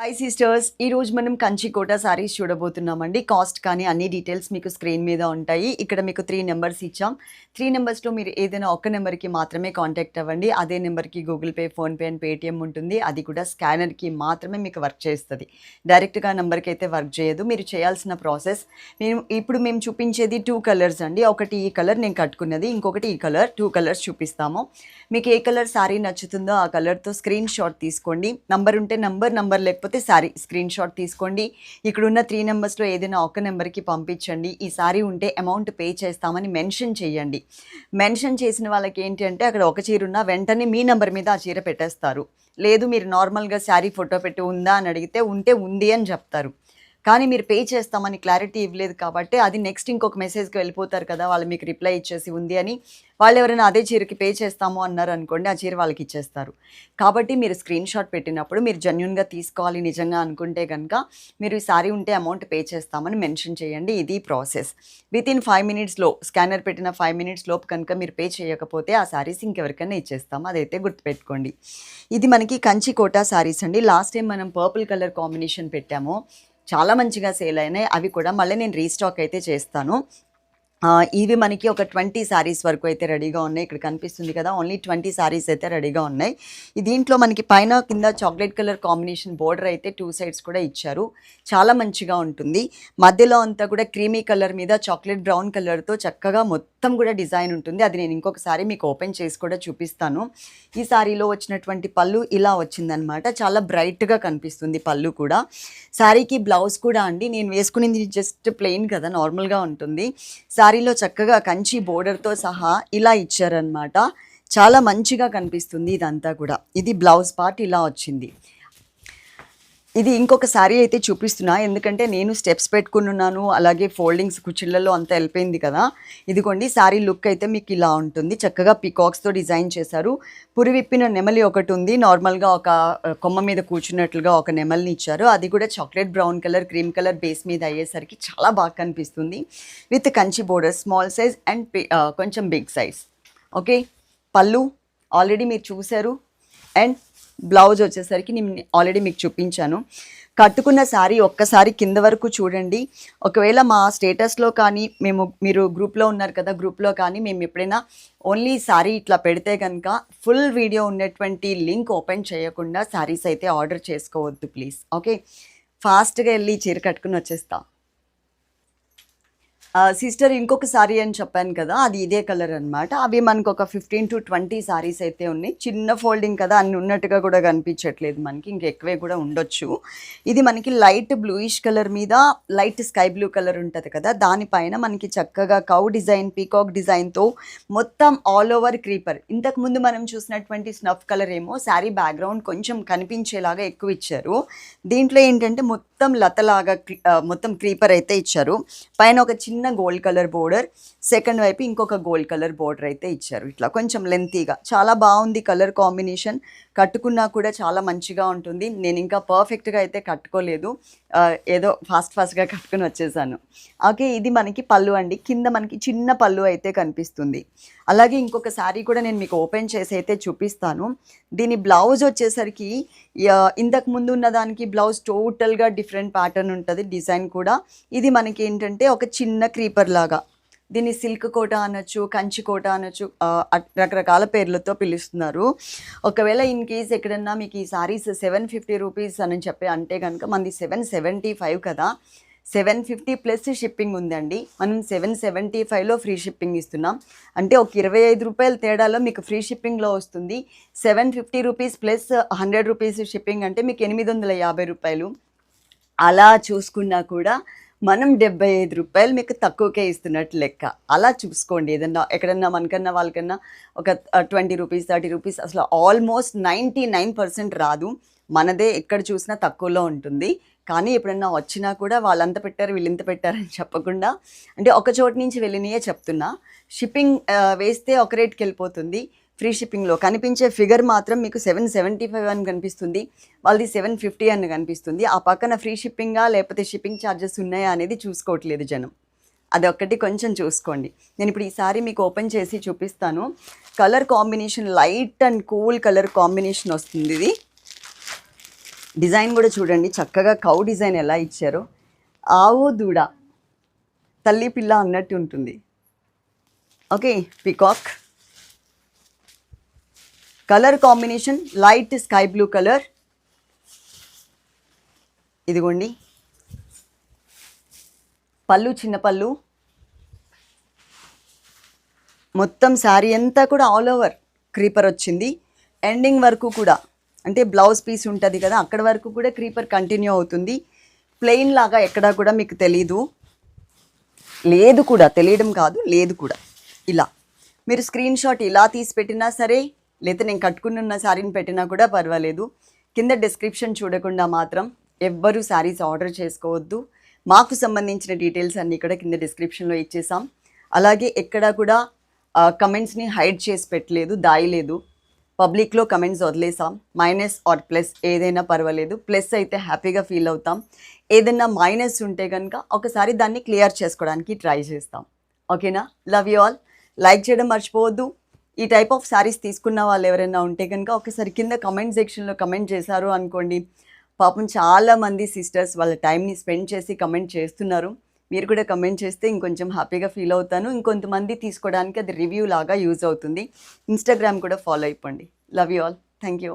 High sisters ఈ రోజు మనం కంచికోట శారీస్ చూడబోతున్నామండి. కాస్ట్ కానీ అన్ని డీటెయిల్స్ మీకు స్క్రీన్ మీద ఉంటాయి. ఇక్కడ మీకు త్రీ నెంబర్స్ ఇచ్చాం. త్రీ నెంబర్స్లో మీరు ఏదైనా ఒక్క నెంబర్కి మాత్రమే కాంటాక్ట్ అవ్వండి. అదే నెంబర్కి Google Pay PhonePe and Paytm ఉంటుంది. అది కూడా స్కానర్కి మాత్రమే మీకు వర్క్ చేస్తుంది. డైరెక్ట్గా నెంబర్కి అయితే వర్క్ చేయదు. మీరు చేయాల్సిన ప్రాసెస్ నేను ఇప్పుడు మేము చూపించేది టూ కలర్స్ అండి. ఒకటి ఈ కలర్ నేను కట్టుకున్నది. ఇంకొకటి ఈ కలర్ టూ కలర్స్ చూపిస్తాము. మీకు ఏ కలర్ శారీ నచ్చుతుందో ఆ కలర్తో స్క్రీన్ షాట్ తీసుకోండి. నంబర్ ఉంటే నంబర్ నంబర్ లేకపోతే సారీ స్క్రీన్ షాట్ తీసుకోండి. ఇక్కడ ఉన్న త్రీ నెంబర్స్లో ఏదైనా ఒక నెంబర్కి పంపించండి. ఈ సారీ ఉంటే అమౌంట్ పే చేస్తామని మెన్షన్ చేయండి. మెన్షన్ చేసిన వాళ్ళకి ఏంటి అంటే అక్కడ ఒక చీర ఉన్నా వెంటనే మీ నెంబర్ మీద ఆ చీర పెట్టేస్తారు. లేదు మీరు నార్మల్గా శారీ ఫోటో పెట్టి ఉందా అని అడిగితే ఉంటే ఉంది అని చెప్తారు. కానీ మీరు పే చేస్తామని క్లారిటీ ఇవ్వలేదు కాబట్టి అది నెక్స్ట్ ఇంకొక మెసేజ్కి వెళ్ళిపోతారు కదా వాళ్ళు మీకు రిప్లై ఇచ్చేసి ఉంది అని. వాళ్ళు ఎవరైనా అదే చీరకి పే చేస్తాము అన్నారు అనుకోండి ఆ చీర వాళ్ళకి ఇచ్చేస్తారు. కాబట్టి మీరు స్క్రీన్ షాట్ పెట్టినప్పుడు మీరు జెన్యున్గా తీసుకోవాలి నిజంగా అనుకుంటే కనుక మీరు ఈ సారీ ఉంటే అమౌంట్ పే చేస్తామని మెన్షన్ చేయండి. ఇది ప్రాసెస్. విత్ ఇన్ ఫైవ్ మినిట్స్లో స్కానర్ పెట్టిన ఫైవ్ మినిట్స్ లోపు కనుక మీరు పే చేయకపోతే ఆ శారీస్ ఇంకెవరికైనా ఇచ్చేస్తాము. అదైతే గుర్తుపెట్టుకోండి. ఇది మనకి కంచి కోటా శారీస్ అండి. లాస్ట్ టైం మనం పర్పుల్ కలర్ కాంబినేషన్ పెట్టాము. చాలా మంచిగా సేల్ అయినాయి. అవి కూడా మళ్ళీ నేను రీస్టాక్ అయితే చేస్తాను. ఇవి మనకి ఒక ట్వంటీ శారీస్ వరకు అయితే రెడీగా ఉన్నాయి. ఇక్కడ కనిపిస్తుంది కదా ఓన్లీ ట్వంటీ శారీస్ అయితే రెడీగా ఉన్నాయి. దీంట్లో మనకి పైన కింద చాక్లెట్ కలర్ కాంబినేషన్ బోర్డర్ అయితే టూ సైడ్స్ కూడా ఇచ్చారు. చాలా మంచిగా ఉంటుంది. మధ్యలో అంతా కూడా క్రీమీ కలర్ మీద చాక్లెట్ బ్రౌన్ కలర్తో చక్కగా మొత్తం కూడా డిజైన్ ఉంటుంది. అది నేను ఇంకొకసారి మీకు ఓపెన్ చేసి కూడా చూపిస్తాను. ఈ శారీలో వచ్చినటువంటి పళ్ళు ఇలా వచ్చిందనమాట చాలా బ్రైట్గా కనిపిస్తుంది పళ్ళు కూడా. శారీకి బ్లౌజ్ కూడా అండి. నేను వేసుకునేది జస్ట్ ప్లెయిన్ కదా నార్మల్గా ఉంటుంది. శారీలో చక్కగా కంచి బోర్డర్తో సహా ఇలా ఇచ్చారనమాట చాలా మంచిగా కనిపిస్తుంది ఇదంతా కూడా. ఇది బ్లౌజ్ పార్ట్ ఇలా వచ్చింది. ఇది ఇంకొక శారీ అయితే చూపిస్తున్నా. ఎందుకంటే నేను స్టెప్స్ పెట్టుకున్నాను అలాగే ఫోల్డింగ్స్ కుచ్చిళ్ళలో అంతా వెళ్ళిపోయింది కదా. ఇదిగోండి శారీ లుక్ అయితే మీకు ఇలా ఉంటుంది. చక్కగా పికాక్స్తో డిజైన్ చేశారు. పురి విప్పిన నెమలి ఒకటి ఉంది. నార్మల్గా ఒక కొమ్మ మీద కూర్చున్నట్లుగా ఒక నెమలిని ఇచ్చారు. అది కూడా chocolate brown colour cream colour base మీద అయ్యేసరికి చాలా బాగా కనిపిస్తుంది. With Kanchi border small size and కొంచెం బిగ్ సైజ్ ఓకే? పళ్ళు ఆల్రెడీ మీరు చూశారు. అండ్ బ్లౌజ్ వచ్చేసరికి నేను ఆల్రెడీ మీకు చూపించాను. కట్టుకున్న శారీ ఒక్కసారి కింద వరకు చూడండి. ఒకవేళ మా స్టేటస్లో కానీ మేము మీరు గ్రూప్లో ఉన్నారు కదా గ్రూప్లో కానీ మేము ఎప్పుడైనా ఓన్లీ శారీ ఇట్లా పెడితే కనుక ఫుల్ వీడియో ఉన్నటువంటి లింక్ ఓపెన్ చేయకుండా శారీస్ అయితే ఆర్డర్ చేసుకోవద్దు ప్లీజ్ ఓకే ఫాస్ట్గా వెళ్ళి చీర కట్టుకుని వచ్చేస్తాను సిస్టర్ ఇంకొక సారీ అని చెప్పాను కదా అది ఇదే కలర్ అన్నమాట. అవి మనకు ఒక ఫిఫ్టీన్ టు ట్వంటీ సారీస్ అయితే ఉన్నాయి. చిన్న ఫోల్డింగ్ కదా అన్ని ఉన్నట్టుగా కూడా కనిపించట్లేదు మనకి ఇంకెక్కువే కూడా ఉండొచ్చు. ఇది మనకి లైట్ బ్లూయిష్ కలర్ మీద లైట్ స్కై బ్లూ కలర్ ఉంటుంది కదా దానిపైన మనకి చక్కగా కౌ డిజైన్ పీకాక్ డిజైన్తో మొత్తం ఆల్ ఓవర్ క్రీపర్ ఇంతకు ముందు మనం చూసినటువంటి స్నఫ్ కలర్ ఏమో శారీ బ్యాక్గ్రౌండ్ కొంచెం కనిపించేలాగా ఎక్కువ ఇచ్చారు. దీంట్లో ఏంటంటే మొత్తం లతలాగా మొత్తం క్రీపర్ అయితే ఇచ్చారు. పైన ఒక చిన్న గోల్డ్ కలర్ బోర్డర్ సెకండ్ వైపు ఇంకొక గోల్డ్ కలర్ బోర్డర్ అయితే ఇచ్చారు. ఇట్లా కొంచెం లెంతీగా చాలా బాగుంది కలర్ కాంబినేషన్. కట్టుకున్నా కూడా చాలా మంచిగా ఉంటుంది. నేను ఇంకా పర్ఫెక్ట్గా అయితే కట్టుకోలేదు. ఏదో ఫాస్ట్ ఫాస్ట్గా కట్టుకుని వచ్చేసాను. ఓకే ఇది మనకి పళ్ళు అండి. కింద మనకి చిన్న పళ్ళు అయితే కనిపిస్తుంది. అలాగే ఇంకొక శారీ కూడా నేను మీకు ఓపెన్ చేసి అయితే చూపిస్తాను. దీని బ్లౌజ్ వచ్చేసరికి ఇంతకు ముందు ఉన్న దానికి బ్లౌజ్ టోటల్గా డిఫరెంట్ ప్యాటర్న్ ఉంటుంది డిజైన్ కూడా. ఇది మనకి ఏంటంటే ఒక చిన్న క్రీపర్ లాగా. దీన్ని సిల్క్ కోట అనొచ్చు కంచి కోట అనొచ్చు రకరకాల పేర్లతో పిలుస్తున్నారు. ఒకవేళ ఇన్ కేస్ ఎక్కడన్నా మీకు ఈ సారీస్ సెవెన్ ఫిఫ్టీ రూపీస్ అని చెప్పి అంటే కనుక మనది సెవెన్ సెవెంటీ ఫైవ్ కదా సెవెన్ ఫిఫ్టీ ప్లస్ షిప్పింగ్ ఉందండి. మనం సెవెన్ సెవెంటీ ఫైవ్లో ఫ్రీ షిప్పింగ్ ఇస్తున్నాం. అంటే ఒక ఇరవై ఐదు రూపాయల తేడాలో మీకు ఫ్రీ షిప్పింగ్లో వస్తుంది. Seven fifty rupees plus hundred rupees shipping అంటే మీకు ఎనిమిది వందల యాభై రూపాయలు. అలా చూసుకున్నా కూడా మనం డెబ్బై ఐదు రూపాయలు మీకు తక్కువకే ఇస్తున్నట్టు లెక్క. అలా చూసుకోండి. ఏదన్నా ఎక్కడన్నా మనకన్నా వాళ్ళకన్నా ఒక ట్వంటీ రూపీస్ థర్టీ రూపీస్ అసలు ఆల్మోస్ట్ నైంటీ నైన్ పర్సెంట్ రాదు. మనదే ఎక్కడ చూసినా తక్కువలో ఉంటుంది. కానీ ఎప్పుడన్నా వచ్చినా కూడా వాళ్ళంత పెట్టారు వీళ్ళంత పెట్టారని చెప్పకుండా అంటే ఒక చోటు నుంచి వెళ్ళినయే చెప్తున్నా. షిప్పింగ్ వేస్తే ఒక రేట్కి వెళ్ళిపోతుంది. ఫ్రీ షిప్పింగ్లో కనిపించే ఫిగర్ మాత్రం మీకు సెవెన్ సెవెంటీ ఫైవ్ అని కనిపిస్తుంది. వాళ్ళది సెవెన్ ఫిఫ్టీ అని కనిపిస్తుంది. ఆ పక్కన ఫ్రీ షిప్పింగా లేకపోతే షిప్పింగ్ ఛార్జెస్ ఉన్నాయా అనేది చూసుకోవట్లేదు జనం. అదొక్కటి కొంచెం చూసుకోండి. నేను ఇప్పుడు ఈసారి మీకు ఓపెన్ చేసి చూపిస్తాను. Colour combination light and cool colour combination వస్తుంది ఇది. డిజైన్ కూడా చూడండి చక్కగా కౌ డిజైన్ ఎలా ఇచ్చారో. ఆవు దూడ తల్లి పిల్ల అన్నట్టు ఉంటుంది. Okay peacock. Colour combination light sky blue colour. ఇదిగోండి. పళ్ళు చిన్న పళ్ళు. మొత్తం శారీ అంతా కూడా ఆల్ ఓవర్ క్రీపర్ వచ్చింది. ఎండింగ్ వరకు కూడా అంటే బ్లౌజ్ పీస్ ఉంటుంది కదా అక్కడ వరకు కూడా క్రీపర్ కంటిన్యూ అవుతుంది. ప్లెయిన్ లాగా ఎక్కడా కూడా మీకు తెలీదు. లేదు కూడా తెలియడం కాదు లేదు కూడా. ఇలా. మీరు స్క్రీన్ షాట్ ఇలా తీసి పెట్టినా సరే లేదా నేను కట్టుకుని ఉన్న శారీని పెట్టినా కూడా పర్వాలేదు. కింద డిస్క్రిప్షన్ చూడకుండా మాత్రం ఎవ్వరూ శారీస్ ఆర్డర్ చేసుకోవద్దు. మాకు సంబంధించిన డీటెయిల్స్ అన్నీ కూడా కింద డిస్క్రిప్షన్లో ఇచ్చేసాం. అలాగే ఎక్కడా కూడా కమెంట్స్ని హైడ్ చేసి పెట్టలేదు దాయలేదు. పబ్లిక్లో కమెంట్స్ వదిలేసాం. మైనస్ ఆర్ ప్లస్ ఏదైనా పర్వాలేదు. ప్లస్ అయితే హ్యాపీగా ఫీల్ అవుతాం. ఏదైనా మైనస్ ఉంటే కనుక ఒకసారి దాన్ని క్లియర్ చేసుకోవడానికి ట్రై చేస్తాం. ఓకేనా? Love you all. లైక్ చేయడం మర్చిపోవద్దు. ఈ టైప్ ఆఫ్ శారీస్ తీసుకున్న వాళ్ళు ఎవరైనా ఉంటే కనుక ఒకసారి కింద కమెంట్ సెక్షన్లో కమెంట్ చేశారు అనుకోండి. పాపం చాలా మంది సిస్టర్స్ వాళ్ళ టైంని స్పెండ్ చేసి కమెంట్ చేస్తున్నారు. మీరు కూడా కమెంట్ చేస్తే ఇంకొంచెం హ్యాపీగా ఫీల్ అవుతాను. ఇంకొంతమంది తీసుకోవడానికి అది రివ్యూ లాగా యూజ్ అవుతుంది. ఇన్స్టాగ్రామ్ కూడా ఫాలో అయిపోండి. Love you all thank you